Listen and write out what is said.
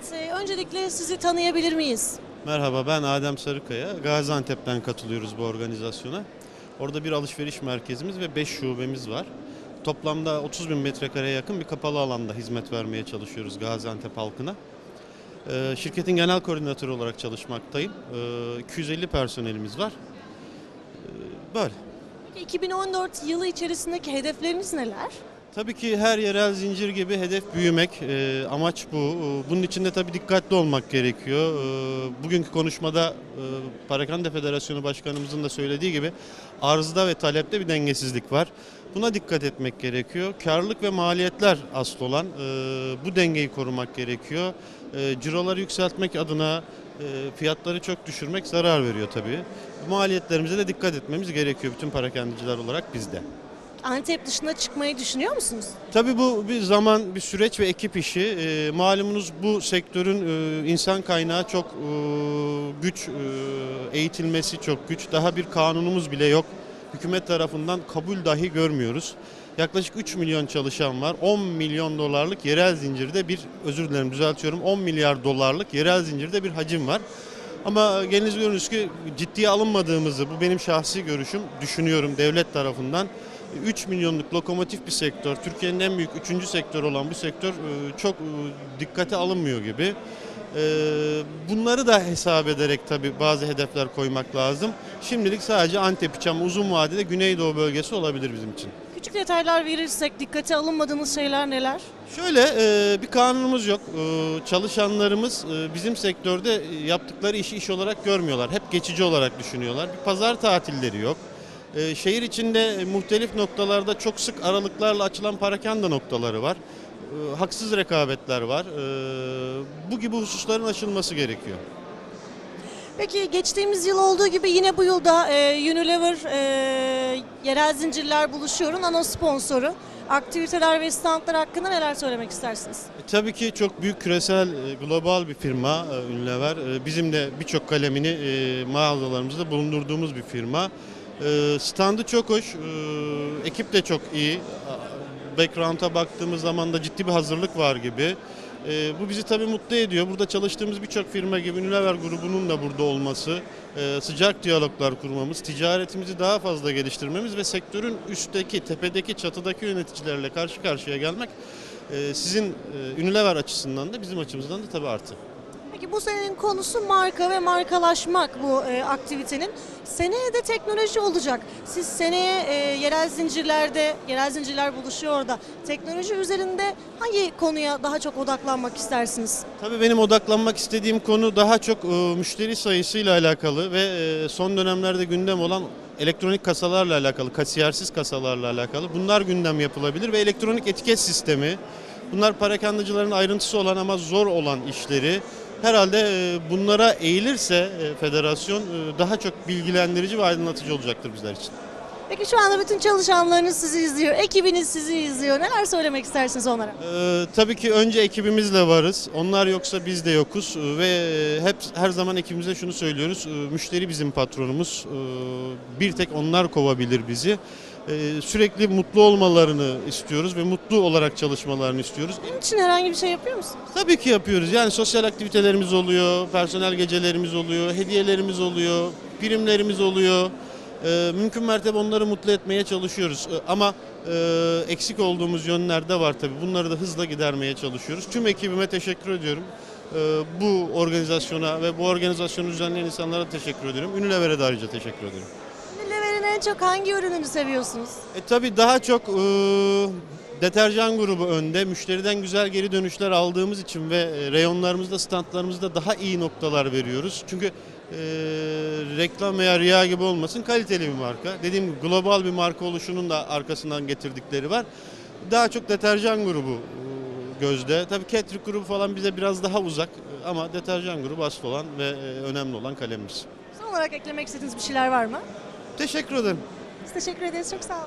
Evet, e, öncelikle sizi tanıyabilir miyiz? Merhaba ben Adem Sarıkaya. Gaziantep'ten katılıyoruz bu organizasyona. Orada bir alışveriş merkezimiz ve 5 şubemiz var. Toplamda 30 bin metrekareye yakın bir kapalı alanda hizmet vermeye çalışıyoruz Gaziantep halkına. Ee, Şirketin genel koordinatörü olarak çalışmaktayım. Ee, 250 personelimiz var. Ee, Böyle. Peki 2014 yılı içerisindeki hedefleriniz neler? Tabii ki her yerel zincir gibi hedef büyümek. Ee, amaç bu. Ee, Bunun için de tabii dikkatli olmak gerekiyor. Ee, bugünkü konuşmada e, Parakende Federasyonu Başkanımızın da söylediği gibi arzda ve talepte bir dengesizlik var. Buna dikkat etmek gerekiyor. Karlılık ve maliyetler asıl olan e, bu dengeyi korumak gerekiyor. E, ciroları yükseltmek adına e, fiyatları çok düşürmek zarar veriyor tabii. Bu maliyetlerimize de dikkat etmemiz gerekiyor bütün parakendiciler olarak bizde. Antep dışına çıkmayı düşünüyor musunuz? Tabii bu bir zaman, bir süreç ve ekip işi. Ee, malumunuz bu sektörün e, insan kaynağı çok e, güç, e, eğitilmesi çok güç. Daha bir kanunumuz bile yok. Hükümet tarafından kabul dahi görmüyoruz. Yaklaşık 3 milyon çalışan var. 10 milyon dolarlık yerel zincirde bir, özür dilerim düzeltiyorum, 10 milyar dolarlık yerel zincirde bir hacim var. Ama geliniz görünüz ki ciddiye alınmadığımızı, bu benim şahsi görüşüm, düşünüyorum devlet tarafından. 3 milyonluk lokomotif bir sektör, Türkiye'nin en büyük 3. sektör olan bu sektör e, çok e, dikkate alınmıyor gibi. E, Bunları da hesap ederek tabii bazı hedefler koymak lazım. Şimdilik sadece Antep için uzun vadede Güneydoğu bölgesi olabilir bizim için. Küçük detaylar verirsek dikkate alınmadığınız şeyler neler? Şöyle bir kanunumuz yok. Çalışanlarımız bizim sektörde yaptıkları işi iş olarak görmüyorlar. Hep geçici olarak düşünüyorlar. Bir pazar tatilleri yok. E, Şehir içinde muhtelif noktalarda çok sık aralıklarla açılan parakenda noktaları var. E, Haksız rekabetler var. E, Bu gibi hususların aşılması gerekiyor. Peki geçtiğimiz yıl olduğu gibi yine bu yılda e, Unilever e, yerel zincirler buluşuyorun ana sponsoru. Aktiviteler ve standlar hakkında neler söylemek istersiniz? E, Tabii ki çok büyük küresel, e, global bir firma e, Ünlever. E, Bizim de birçok kalemini e, mağazalarımızda bulundurduğumuz bir firma. E, Standı çok hoş, e, ekip de çok iyi. Background'a baktığımız zaman da ciddi bir hazırlık var gibi. E, Bu bizi tabii mutlu ediyor. Burada çalıştığımız birçok firma gibi Unilever grubunun da burada olması, sıcak diyaloglar kurmamız, ticaretimizi daha fazla geliştirmemiz ve sektörün üstteki, tepedeki, çatıdaki yöneticilerle karşı karşıya gelmek ee, sizin Unilever açısından da bizim açımızdan da tabii artı. Peki bu senenin konusu marka ve markalaşmak bu e, aktivitenin. Seneye de teknoloji olacak. Siz seneye e, yerel zincirlerde, yerel zincirler buluşuyor orada. Teknoloji üzerinde hangi konuya daha çok odaklanmak istersiniz? Tabii benim odaklanmak istediğim konu daha çok e, müşteri sayısıyla alakalı ve e, son dönemlerde gündem olan elektronik kasalarla alakalı, kasiyersiz kasalarla alakalı. Bunlar gündem yapılabilir ve elektronik etiket sistemi. Bunlar parakendacıların ayrıntısı olan ama zor olan işleri. Herhalde e, bunlara eğilirse e, federasyon e, daha çok bilgilendirici ve aydınlatıcı olacaktır bizler için. Peki şu anda bütün çalışanlarınız sizi izliyor, ekibiniz sizi izliyor. Neler söylemek istersiniz onlara? Ee, tabii ki önce ekibimizle varız. Onlar yoksa biz de yokuz ve hep her zaman ekibimize şunu söylüyoruz. Müşteri bizim patronumuz. Bir tek onlar kovabilir bizi. Ee, sürekli mutlu olmalarını istiyoruz ve mutlu olarak çalışmalarını istiyoruz. Bunun için herhangi bir şey yapıyor musunuz? Tabii ki yapıyoruz. Yani sosyal aktivitelerimiz oluyor, personel gecelerimiz oluyor, hediyelerimiz oluyor, primlerimiz oluyor. Ee, mümkün mertebe onları mutlu etmeye çalışıyoruz. Ee, ama e, eksik olduğumuz yönler de var tabii. Bunları da hızla gidermeye çalışıyoruz. Tüm ekibime teşekkür ediyorum. Bu organizasyona ve bu organizasyonu düzenleyen insanlara teşekkür ediyorum. Unilever'e de ayrıca teşekkür ederim. En çok hangi ürününü seviyorsunuz? E tabii daha çok e, deterjan grubu önde. Müşteriden güzel geri dönüşler aldığımız için ve e, reyonlarımızda, standlarımızda daha iyi noktalar veriyoruz. Çünkü e, reklam veya riya gibi olmasın kaliteli bir marka. Dediğim gibi global bir marka oluşunun da arkasından getirdikleri var. Daha çok deterjan grubu e, gözde. Tabii Ketrik grubu falan bize biraz daha uzak ama deterjan grubu asıl olan ve e, önemli olan kalemimiz. Son olarak eklemek istediğiniz bir şeyler var mı? Teşekkür ederim. Biz teşekkür ederiz. Çok sağ olun.